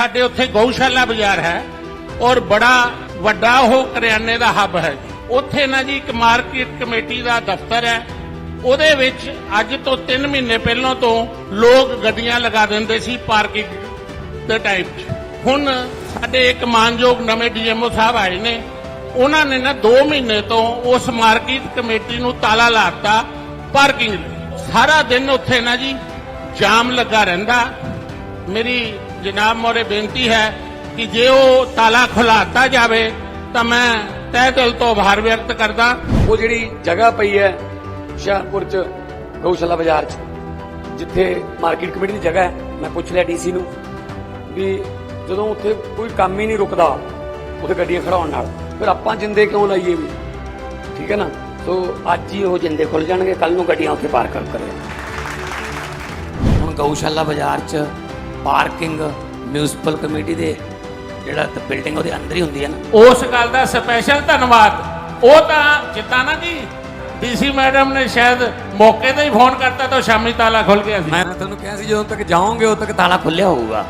ਸਾਡੇ ਉੱਥੇ ਗਊਸ਼ਾਲਾ ਬਾਜ਼ਾਰ ਹੈ ਔਰ ਬੜਾ ਵੱਡਾ ਉਹ ਕਰਿਆਨੇ ਦਾ ਹੱਬ ਹੈ ਉੱਥੇ ਨਾ ਜੀ ਇੱਕ ਮਾਰਕੀਟ ਕਮੇਟੀ ਦਾ ਦਫ਼ਤਰ ਹੈ। ਉਹਦੇ ਵਿੱਚ ਅੱਜ ਤੋਂ 3 ਮਹੀਨੇ ਪਹਿਲਾਂ ਤੋਂ ਲੋਕ ਗੱਡੀਆਂ ਲਗਾ ਦਿੰਦੇ ਸੀ ਪਾਰਕਿੰਗ ਦੇ ਟਾਈਪ 'ਚ। ਹੁਣ ਸਾਡੇ ਇੱਕ ਮਾਨਯੋਗ ਨਵੇਂ ਡੀਐਮਓ ਸਾਹਿਬ ਆਏ ਨੇ। ਉਹਨਾਂ ਨੇ ਨਾ 2 ਮਹੀਨੇ ਤੋਂ ਉਸ ਮਾਰਕੀਟ ਕਮੇਟੀ ਨੂੰ ਤਾਲਾ ਲਾਤਾ ਪਾਰਕਿੰਗ ਲਈ। ਸਾਰਾ ਦਿਨ ਉੱਥੇ ਨਾ ਜੀ ਜਾਮ ਲੱਗਾ ਰਹਿੰਦਾ। ਮੇਰੀ ਜਨਾਬ ਮੋਰੇ ਬੇਨਤੀ ਹੈ ਕਿ ਜੇ ਉਹ ਤਾਲਾ ਖੁਲਾਤਾ ਜਾਵੇ ਤਾਂ ਮੈਂ ਤਹਿ ਦਿਲ ਤੋਂ ਆਭਾਰ ਵਿਅਕਤ ਕਰਦਾ। ਉਹ ਜਿਹੜੀ ਜਗ੍ਹਾ ਪਈ ਹੈ ਹੁਸ਼ਿਆਰਪੁਰ ਚ ਗਊਸ਼ਾਲਾ ਬਾਜ਼ਾਰ ਚ ਜਿੱਥੇ ਮਾਰਕੀਟ ਕਮੇਟੀ ਦੀ ਜਗ੍ਹਾ ਹੈ ਮੈਂ ਪੁੱਛ ਲਿਆ ਡੀਸੀ ਨੂੰ ਵੀ ਜਦੋਂ ਉੱਥੇ ਕੋਈ ਕੰਮ ਹੀ ਨਹੀਂ ਰੁਕਦਾ ਉੱਥੇ ਗੱਡੀਆਂ ਖੜਾਉਣ ਨਾਲ ਫਿਰ ਆਪਾਂ ਜਿੰਦੇ ਕਿਉਂ ਲਾਈਏ ਵੀ? ਠੀਕ ਹੈ ਨਾ? ਸੋ ਅੱਜ ਹੀ ਉਹ ਜਿੰਦੇ ਖੁੱਲ ਜਾਣਗੇ ਕੱਲ ਨੂੰ ਗੱਡੀਆਂ ਉੱਥੇ ਪਾਰਕ ਕਰ ਕਰੇ ਹੁਣ ਗਊਸ਼ਾਲਾ ਬਾਜ਼ਾਰ ਚ ਪਾਰਕਿੰਗ ਮਿਊਨਿਸਪਲ ਕਮੇਟੀ ਦੇ ਜਿਹੜਾ ਬਿਲਡਿੰਗ ਉਹਦੇ ਅੰਦਰ ਹੀ ਹੁੰਦੀ ਹੈ ਨਾ। ਉਸ ਗੱਲ ਦਾ ਸਪੈਸ਼ਲ ਧੰਨਵਾਦ। ਉਹ ਤਾਂ ਜਿੱਦਾਂ ਨਾ ਜੀ। ਡੀਸੀ ਮੈਡਮ ਨੇ ਸ਼ਾਇਦ ਮੌਕੇ ਤੇ ਹੀ ਫੋਨ ਕਰਤਾ ਤਾਂ ਸ਼ਾਮੀ ਤਾਲਾ ਖੁੱਲ ਗਿਆ ਸੀ। ਮੈਂ ਤੁਹਾਨੂੰ ਕਿਹਾ ਸੀ ਜਦੋਂ ਤੱਕ ਜਾਓਗੇ ਉਦੋਂ ਤੱਕ ਤਾਲਾ ਖੁੱਲਿਆ ਹੋਊਗਾ।